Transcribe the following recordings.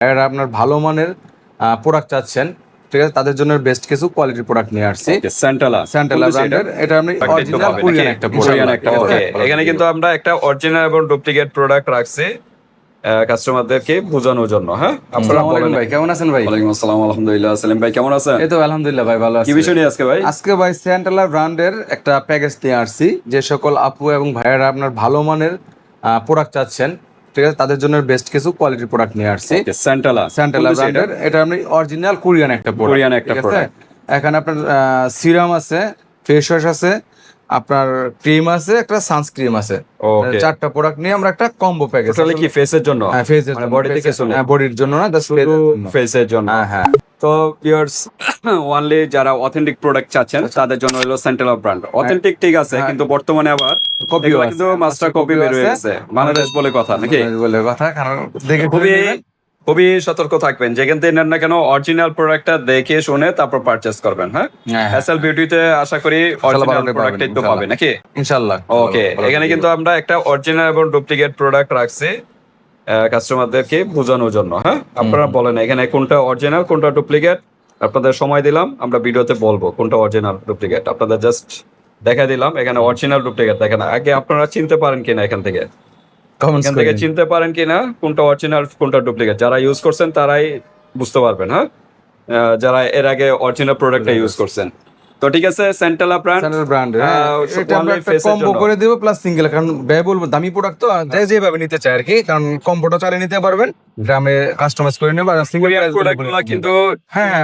এরা আপনার ভালো মানের প্রোডাক্ট চাচ্ছেন। ঠিক আছে? তাদের জন্য বেস্ট কিছু কোয়ালিটির প্রোডাক্ট নিয়ে আসছি। স্যান্টালা স্যান্টেলা ব্র্যান্ডের এটা আপনি অরিজিনাল কোরিয়ান একটা প্রোডাক্ট ওকে এখানে কিন্তু আমরা একটা অরিজিনাল এবং ডুপ্লিকেট প্রোডাক্ট রাখছি কাস্টমারদেরকে বোঝানোর জন্য হ্যাঁ? আপনারা বলেন ভাই কেমন আছেন ভাই? ওয়ালাইকুম আসসালাম আলহামদুলিল্লাহ। সেলিম ভাই কেমন আছেন? এই তো আলহামদুলিল্লাহ ভাই ভালো কি বিষয় নিয়ে আজকে ভাই? আজকে ভাই স্যান্টেলা ব্র্যান্ডের একটা প্যাকেজ নিয়ে আসছি যে সকল আপু এবং ভাইয়েরা আপনার ভালো মানের প্রোডাক্ট চাচ্ছেন। ঠিক আছে তাদের জন্য বেস্ট কিছু কোয়ালিটির প্রোডাক্ট নিয়ে আসছি। স্যান্টালা স্যান্টালা ব্র্যান্ডের এটা আপনি অরিজিনাল কোরিয়ান একটা কোরিয়ান একটা প্রোডাক্ট এখানে আপনার সিরাম আছে ফেস ওয়াশ আছে আপনার ক্রিম আছে একটা সানস্ক্রিম আছে। চারটা প্রোডাক্ট নিয়ে আমরা একটা কম্বো প্যাকেজ তাহলে কি ফেসের জন্য? হ্যাঁ ফেসের জন্য body থেকে বডির জন্য। না শুধু ফেসের জন্য। হ্যাঁ হ্যাঁ। তো ভিউয়ার্স ওয়ানলি যারা অথেন্টিক প্রোডাক্ট চাচ্ছেন তাদের জন্য হলো সেন্ট্রাল অফ ব্র্যান্ড অথেন্টিক ঠিক আছে হ্যাঁ। কিন্তু বর্তমানে আবার Copy কিন্তু মাস্টার কপি বের হয়ে গেছে বাংলাদেশ বলে কথা নাকি? বলে কথা কারণ দেখে খুবই খুবই সতর্ক থাকবেন। যেখান থেকে নেন না কেন অরিজিনাল প্রোডাক্টটা দেখে শুনে তারপর পারচেস করবেন হ্যাঁ? হ্যাঁ। এসএল বিউটিতে আশা করি অরিজিনাল প্রোডাক্টই পাবেন, পাবে নাকি? ইনশাআল্লাহ ওকে এখানে কিন্তু আমরা একটা অরিজিনাল এবং ডুপ্লিকেট প্রোডাক্ট রাখছি। কাস্টমারদেরকে বোঝানোর জন্য হ্যাঁ? আপনারা বলেন এখানে কোনটা অরিজিনাল কোনটা ডুপ্লিকেট আপনাদের সময় দিলাম আমরা ভিডিওতে বলব কোনটা অরিজিনাল ডুপ্লিকেট আপনাদের জাস্ট দেখা দিলাম এখানে অরিজিনাল ডুপ্লিকেট দেখেন। আগে আপনারা চিনতে পারেন কিনা এখান থেকে? এখান থেকে চিনতে পারেন কিনা কোনটা অরিজিনাল কোনটা ডুপ্লিকেট যারা ইউজ করছেন তারাই বুঝতে পারবেন হ্যাঁ? যারা এর আগে অরিজিনাল প্রোডাক্টটা ইউজ করছেন। তো ঠিক আছে সেন্ট্রাল ব্র্যান্ড সেন্ট্রাল ব্র্যান্ড এটা আমরা একটা কম্বো করে দেবো প্লাস সিঙ্গেল কারণ ব্যয় বলব দামি প্রোডাক্ট তো যে যেভাবে নিতে চায় আর কি কারণ কম্বোটা চালিয়ে নিতে পারবেন। গ্রামে কাস্টমাইজ করে নেবে আর সিঙ্গেল প্রোডাক্টগুলো কিন্তু হ্যাঁ,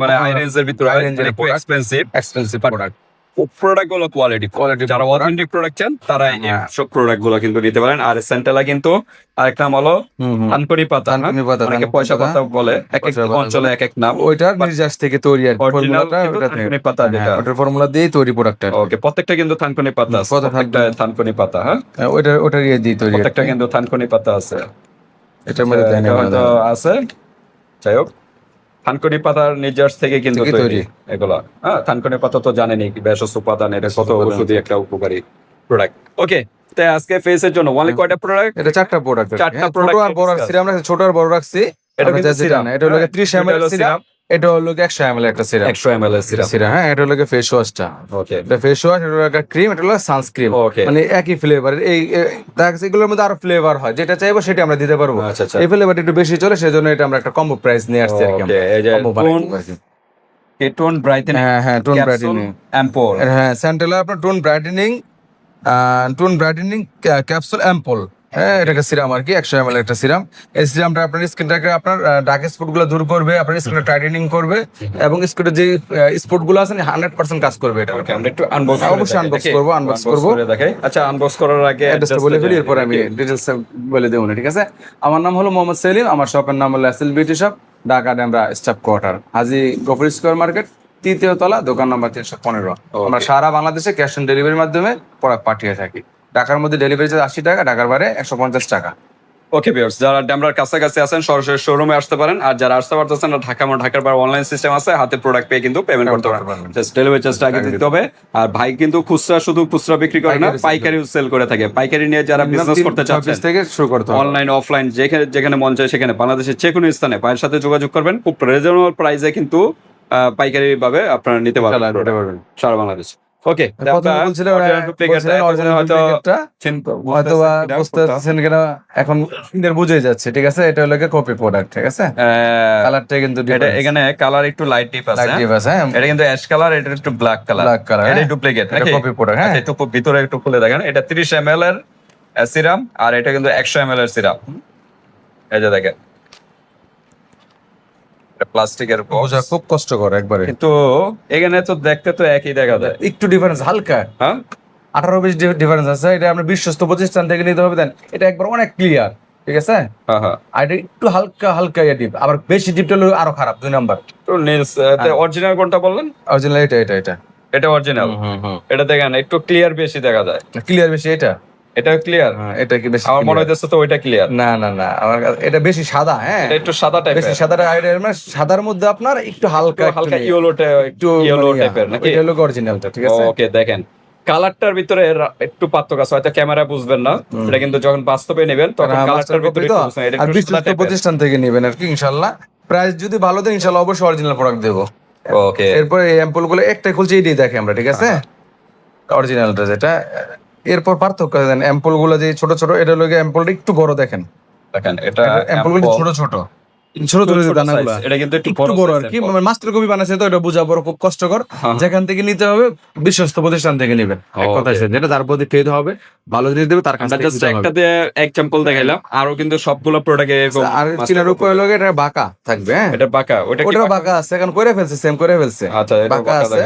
মানে হাই রেঞ্জের ভিতরে high product। Expensive expensive product প্রোডাক্টগুলো কোয়ালিটি Quality যারা। অথেন্টিক প্রোডাক্ট চান তারা হ্যাঁ। সব প্রোডাক্টগুলো কিন্তু নিতে পারেন। আর সেন্টালা কিন্তু আরেক নাম হলো থানকুনি পাতা হ্যাঁ? পাতা, অনেকে পয়সা পাতা। পাতা বলে। এক এক অঞ্চলে এক এক নাম। ওইটার নির্যাস থেকে তৈরি আর ফর্মুলাটা থানকুনি পাতা যেটা হ্যাঁ, ওটার ফর্মুলা দিয়ে তৈরি প্রোডাক্টটা ওকে প্রত্যেকটা কিন্তু থানকুনি পাতা আছে। প্রত্যেকটা থানকুনি পাতা হ্যাঁ? ওইটা ওটা দিয়ে দিয়ে তৈরি প্রত্যেকটা কিন্তু থানকুনি পাতা আছে। এটার মধ্যে না। হয়তো আছে। যাই হোক। থানকুনি পাতার নিজার্স থেকে কিন্তু তৈরি। এগুলা। হ্যাঁ থানকুনি পাতা তো জানেনি ভেষজ উপাদান এটা কত ওষুধ একটা উপকারী প্রোডাক্ট ওকে তাই আজকে ফেসের জন্য ওয়ান কয়টা প্রোডাক্ট এটা চারটা প্রোডাক্ট চারটা প্রোডাক্ট আর বড় রাখছি সিরাম রাখছি ছোট আর বড় রাখছি। এটা কিন্তু সিরাম এটা হলো হ্যাঁ? 30 এটা ml সিরাম এটা হলো 100 ml একটা সিরাম একশো এম এল সিরাপ সিরাম হ্যাঁ এটা হলো ফেস ওয়াশটা ওকে এটা ফেস ওয়াশ এটা হলো একটা ক্রিম এটা হলো সানস্ক্রিন Okay. মানে একই ফ্লেভারের এই এগুলোর মধ্যে আরও ফ্লেভার হয়। যেটা চাইব সেটা আমরা দিতে পারব। আচ্ছা আচ্ছা। এই ফ্লেভারটা একটু বেশি চলে সেজন্য এটা আমরা একটা কম্বো প্রাইস নিয়ে আসছি আর কি ওকে টোন ব্রাইটেন হ্যাঁ হ্যাঁ টোন ব্রাইটেনিং অ্যাম্পোর হ্যাঁ স্যান্টেলা আপনার tone brightening tone brightening capsule ampoule হ্যাঁ এটাকে সিরাম আর কি একশো এমএল একটা সিরাম। এই সিরামটা আপনার স্কিনটাকে আপনার ডার্ক স্পটগুলো দূর করবে আপনার স্কিনটা টাইটেনিং করবে এবং স্কিনের যে স্পটগুলো আছে হান্ড্রেড পার্সেন্ট কাজ করবে এটা আমরা একটু আনবক্স অবশ্যই unbox করব, unbox করব। আচ্ছা আনবক্স করার আগে অ্যাড্রেসটা বলে ফেলি এরপর আমি ডিটেলস বলে দেবো না ঠিক আছে? আমার নাম হলো মোহাম্মদ সেলিম আমার শপের নাম হলো SL beauty shop Dhaka Demra staff quarter Haji Gafor square market তৃতীয় তলা দোকান নাম্বার তিনশো পনেরো। আমরা সারা বাংলাদেশে ক্যাশ অন ডেলিভারির মাধ্যমে প্রোডাক্ট পাঠিয়ে থাকি। ঢাকার মধ্যে ডেলিভারি চার্জ আশি টাকা ঢাকার বাইরে একশো পঞ্চাশ টাকা। ওকে ভিউয়ার্স যারা ড্যামরার কাছাকাছি আছেন সরাসরি শোরুমে আসতে পারেন। আর যারা আসতে পারতেছেন না ঢাকা আমার ঢাকার বার অনলাইন সিস্টেম আছে হাতে প্রোডাক্ট পেয়ে কিন্তু পেমেন্ট করতে পারবেন। জাস্ট ডেলিভারি চার্জটা আগে দিতে হবে। আর ভাই কিন্তু খুচরা শুধু খুচরা বিক্রি করে না পাইকারি সেল করে। থাকে। পাইকারি নিয়ে যারা বিজনেস করতে চাচ্ছেন থেকে শুরু করতে হবে। অনলাইন অফলাইন যেখানে যেখানে মন চায় সেখানে। বাংলাদেশের যে কোনো স্থানে ভাইয়ের সাথে যোগাযোগ করবেন। খুব রিজনেবল প্রাইসে কিন্তু পাইকারি ভাবে আপনারা নিতে। পারবেন। সারা বাংলাদেশ। ওকে বলছিলেন original হয়তো বুঝতেছেন কিনা? এখন বুঝে যাচ্ছে ঠিক আছে এটা হলো কপি প্রোডাক্ট ঠিক আছে কালারটা কিন্তু এটা এখানে কালার একটু লাইট আছে হ্যাঁ? আছে, হ্যাঁ। এটা কিন্তু অ্যাশ কালার এটা একটু ব্ল্যাক কালার এটা হ্যাঁ। ডুপ্লিকেট এটা copy product, হ্যাঁ। একটু ভিতরে একটু খুলে দেখেন এটা 30 ml এর সিরাম আর এটা কিন্তু 100 ml এর সিরাম এই যে দেখেন প্লাস্টিকের বোঝা খুব কষ্টকর একবারে। কিন্তু এখানে তো দেখতে তো একই দেখা যায়। একটু ডিফারেন্স হালকা। হ্যাঁ? আঠারো বিশ ডিফারেন্স আছে এটা আমরা বিশ্বস্ত প্রতিষ্ঠান থেকে নিতে হবে। দেন এটা একবার অনেক ক্লিয়ার ঠিক আছে? হ্যাঁ হ্যাঁ। আর এটা একটু হালকা হালকা ইয়ে ডিপ আবার বেশি ডিপটা হলো আরও খারাপ দুই নাম্বার। তো নিলস অরিজিনাল কোনটা বললেন? অরিজিনাল এটা এটা এটা। এটা অরিজিনাল এটা দেখেন একটু ক্লিয়ার বেশি দেখা যায়। ক্লিয়ার বেশি এটা। এটা ক্লিয়ার হ্যাঁ, এটা কি বেশি আমার মনে? হইতেছে তো ওইটা ক্লিয়ার না না না আমার এটা বেশি সাদা হ্যাঁ। এটা একটু সাদা বেশি টাইপের সাদাটা মানে সাদার মধ্যে আপনার একটু হালকা হালকা একটু ইয়েলো একটু ইয়েলো মানে টাইপের নাকি? এটা হলো অরিজিনালটা ঠিক আছে? ওকে দেখেন। কালারটার ভিতরে একটু পার্থক্য আছে হয়তো ক্যামেরা বুঝবেন না। এটা কিন্তু যখন বাস্তবে নেবেন তখন হ্যাঁ, কালারটার ভিতরে একটু বুঝবেন। এটা আর বিশ্বস্ত প্রতিষ্ঠান থেকে নেবেন আর কি ইনশাল্লাহ প্রাইস যদি ভালো দেয় ইনশাল্লাহ অবশ্যই অরিজিনাল প্রোডাক্ট দেবো। ওকে এরপর এই অ্যাম্পলগুলো একটাই খুলছি এটাই দেখে আমরা ঠিক আছে? অরিজিনালটা যেটা এরপর পার্থক্য দেন অ্যাম্পলগুলো যে ছোট ছোট এটা লোকে অ্যাম্পলটা একটু বড় দেখেন। দেখেন এটা অ্যাম্পলগুলো ছোট ছোট। ছোট ছোট এটা কিন্তু একটু বড় আর কি মাস্টার কপি বানাচ্ছে তো এটা বোঝা বড় খুব কষ্টকর হ্যাঁ। যেখান থেকে নিতে হবে বিশ্বস্ত প্রতিষ্ঠান থেকে নেবেন এক কথা যেটা তার প্রতি পেতে হবে ভালো জিনিস দেবে তার কাছ আমরা থেকে জাস্ট একটা দিয়ে এক্সাম্পল দেখাইলাম আরও কিন্তু সবগুলো প্রোডাক্টে আর চিনার উপরে লোক এটা বাঁকা থাকবে হ্যাঁ? এটা বাঁকা ওটা ওটা বাঁকা? আছে এখন করে ফেলছে সেম করে ফেলছে। আচ্ছা এটা বাঁকা আছে।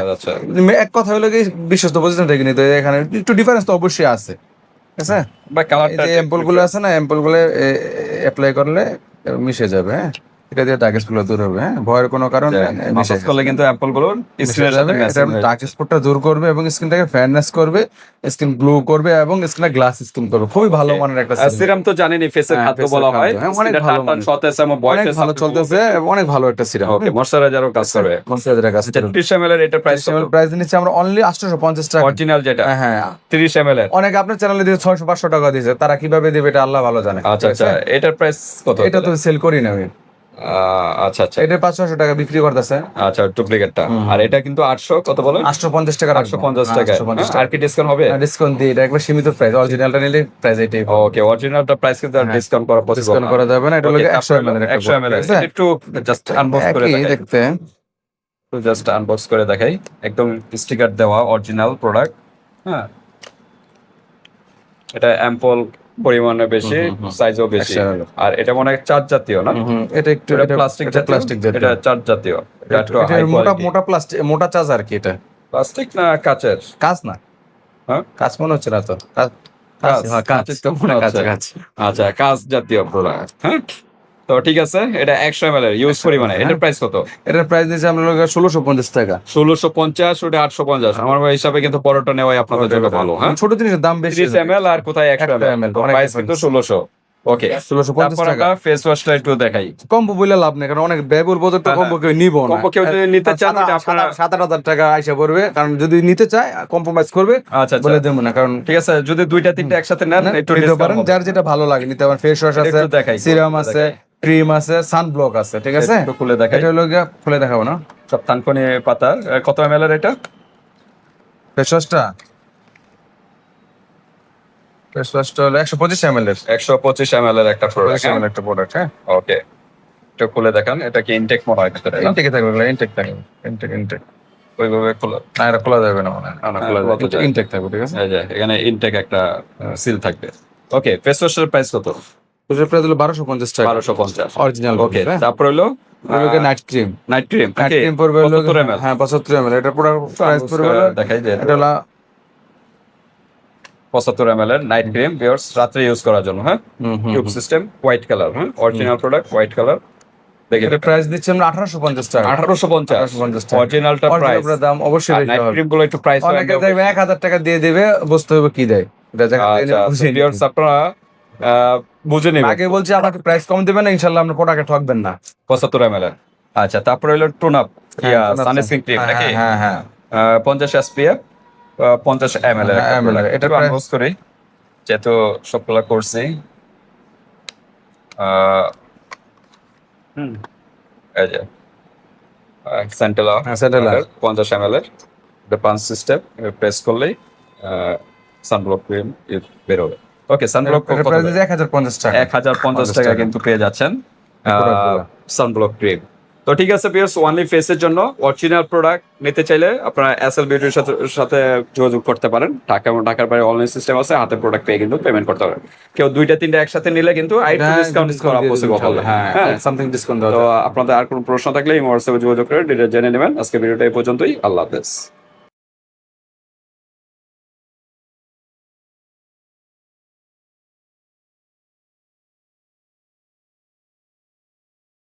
এক কথা হলো কি বিশ্বস্ত প্রতিষ্ঠান থেকে নিতে এখানে একটু ডিফারেন্স তো অবশ্যই আছে। আছে? বা কালারটা যে গুলো আছে না অ্যাম্পলগুলো অ্যাপ্লাই করলে মিশে যাবে হ্যাঁ? এটা দিয়ে গুলো দূর হবে হ্যাঁ? ভয়ের কোনো কারণ মাসাজ করলে কিন্তু অ্যাম্পলগুলো স্ক্রিনের সাথে স্পটটা দূর করবে এবং স্কিনটাকে ফেয়ারনেস করবে স্কিন গ্লো করবে এবং স্কিনটা গ্লাস স্কিন করবে। খুবই ভালো মানের একটা সিরাম তো জানেনি ফেসের হ্যাঁ, খাদ্য বলা হয়। হ্যাঁ, অনেক ভালো সতেজ এবং বয় অনেক ভালো চলতেছে অনেক ভালো একটা সিরাম ওকে ময়শ্চারাইজারও কাজ করবে মনস্টারের কাছে আচ্ছা 30 ml এর এটা প্রাইস প্রাইস নিচ্ছে আমরা অনলি 850 টাকা। অরিজিনাল যেটা। হ্যাঁ হ্যাঁ। 30 ml এর। অনেক আপনার চ্যানেলে দিয়ে ছয়শো পাঁচশো টাকা দিয়েছে তারা কীভাবে দেবে এটা আল্লাহ ভালো জানে। আচ্ছা আচ্ছা এটার প্রাইস কত এটা তো সেল করি না আমি। আচ্ছা আচ্ছা। এটা পাঁচশো ছশো টাকা বিক্রি করতেছে। আচ্ছা ডুপ্লিকেটটা। আর এটা কিন্তু 800 কত বলেন? আটশো পঞ্চাশ টাকা 850 টাকা পঞ্চাশ আর কি ডিসকাউন্ট হবে? ডিসকাউন্ট দিয়ে এটা একবার সীমিত প্রাইস অরিজিনালটা নিলে প্রাইস এটাই ওকে অরিজিনালটা প্রাইস কিন্তু ডিসকাউন্ট করা পসিবল ডিসকাউন্ট করা যাবে না এটা লোকে একশো এমএল এর 100 ml এর। একটু জাস্ট আনবক্স করে দেখতে। জাস্ট আনবক্স করে দেখাই। একদম স্টিকার দেওয়া অরিজিনাল প্রোডাক্ট হ্যাঁ। এটা অ্যাম্পল পরিমাণে বেশি সাইজও বেশি। আর এটা মনে হয় চার জাতীয় না? এটা একটু প্লাস্টিক প্লাস্টিক এটা চার জাতীয়। মোটা মোটা প্লাস্টিক মোটা চার্জ আর কি এটা। প্লাস্টিক না কাচের? কাজ না। হ্যাঁ? কাজ মনে হচ্ছে না তো। কাজ হ্যাঁ, কাজ কাঁচের কাজ আচ্ছা কাঁচ জাতীয় প্রোডাক্ট হ্যাঁ? তো ঠিক আছে এটা একশো এম এল এর ইউজ পরিমাণে এটার প্রাইস কত? এটার প্রাইস দিয়েছে আমরা ষোলোশো পঞ্চাশ টাকা। ষোলোশো পঞ্চাশ ওটা আটশো পঞ্চাশ। আমার হিসাবে কিন্তু পরোটা নেওয়াই আপনাদের জন্য ভালো হ্যাঁ? ছোট জিনিসের দাম বেশি এম আর কোথায় একশো এম অনেক প্রাইস কিন্তু ষোলোশো। ওকে 1650 তারপর টাকা। ফেস ওয়াশটা একটু দেখাই। কম্বো বলে লাভ নেই কারণ অনেক ব্যয়বহুল হ্যাঁ, কম্বো কেউ নিব না। combo কেউ যদি নিতে চান, আপনারা- সাত আট হাজার টাকা আইসা পড়বে কারণ যদি নিতে চায় কম্প্রোমাইজ করবে আচ্ছা আচ্ছা। বলে দেবো না কারণ ঠিক আছে যদি দুইটা তিনটা একসাথে নেন একটু নিতে পারেন যার যেটা ভালো লাগে নিতে পারেন। ফেস ওয়াশ আছে সিরাম আছে ক্রিম আছে সানব্লক আছে ঠিক আছে? একটু খুলে দেখা এটা হলো গিয়া খুলে দেখাবো না। সব থানকনি পাতার কত এম এর এটা? ফেস ওয়াশটা ফেস ওয়াশটা হলো একশো পঁচিশ এম এল এর। একশো পঁচিশ এম এর একটা প্রোডাক্ট এম এল একটা প্রোডাক্ট হ্যাঁ? ওকে একটু খুলে দেখান এটা কি ইনটেক মনে হয় ভিতরে? ইনটেকে থাকবে ইনটেক থাকবে। ইনটেক ইনটেক ওইভাবে খোলা। না এটা খোলা যাবে না মনে হয়। না, খোলা খোলা যাবে। ইনটেক থাকবে ঠিক আছে? এখানে ইনটেক একটা সিল থাকবে। ওকে ফেস ওয়াশের প্রাইস কত? ওটার প্রাইস হলো বারোশো পঞ্চাশ টাকা। বারোশো পঞ্চাশ। অরিজিনাল ওকে তারপর হলো night cream night cream night cream পড়বে হলো হ্যাঁ পঁচাত্তর এম এল এটা পুরো প্রাইস পড়বে দেখাই যে এটা হলো পঁচাত্তর এম এর নাইট ক্রিম বিয়ার্স রাত্রে ইউজ করার জন্য হ্যাঁ? হুম, হুম, টিউব সিস্টেম হোয়াইট কালার হ্যাঁ? অরিজিনাল প্রোডাক্ট হোয়াইট কালার দেখে প্রাইস দিচ্ছি আমরা আঠারোশো পঞ্চাশ টাকা। আঠারোশো পঞ্চাশ। 1850 টাকা। অরিজিনালটা প্রাইস দাম অবশ্যই নাইট ক্রিমগুলো একটু প্রাইস অনেকে দেখবে এক হাজার টাকা দিয়ে দেবে বুঝতে হবে কি দেয়? এটা দেখা যায় আচ্ছা আপনারা বুঝে নেবেন আগে বলছি আপনাকে প্রাইস কম দেবেন না ইনশাল্লাহ আপনার প্রোডাক্টে ঠকবেন না। পঁচাত্তর এম আচ্ছা তারপরে হলো টোন আপ সানস্ক্রিন ক্রিম হ্যাঁ, নাকি? হ্যাঁ হ্যাঁ। আহ, পঞ্চাশ এসপিএফ পঞ্চাশ এম এল হ্যাঁ, ml এটা আনবক্স করি। যেহেতু সবগুলা করছি। আহ, হুম, এই যে সেন্টেলা হ্যাঁ, Centella। পঞ্চাশ এম এল এর। এটা পাঁচ সিস্টেম প্রেস করলেই সানব্লক ক্রিম বেরোবে ওকে সানব্লক এক হাজার পঞ্চাশ টাকা। এক হাজার পঞ্চাশ টাকা টাকা। কিন্তু পেয়ে যাচ্ছেন সানব্লক ক্রিম তো ঠিক আছে পিয়ার্স ওয়ানলি ফেসের জন্য অরিজিনাল প্রোডাক্ট নিতে চাইলে আপনারা এসএল বিউটির সাথে সাথে যোগাযোগ করতে পারেন। ঢাকা এবং ঢাকার বাইরে অনলাইন সিস্টেম আছে হাতে প্রোডাক্ট পেয়ে কিন্তু পেমেন্ট করতে পারেন। কেউ দুইটা তিনটা একসাথে নিলে কিন্তু আইটু ডিসকাউন্ট করা পসিবল হবে। হ্যাঁ। হ্যাঁ সামথিং ডিসকাউন্ট তো আপনাদের আর কোনো প্রশ্ন থাকলে এই হোয়াটসঅ্যাপে যোগাযোগ করে ডিটেল জেনে নেবেন। আজকে ভিডিওটা এই পর্যন্তই। আল্লাহ হাফেজ।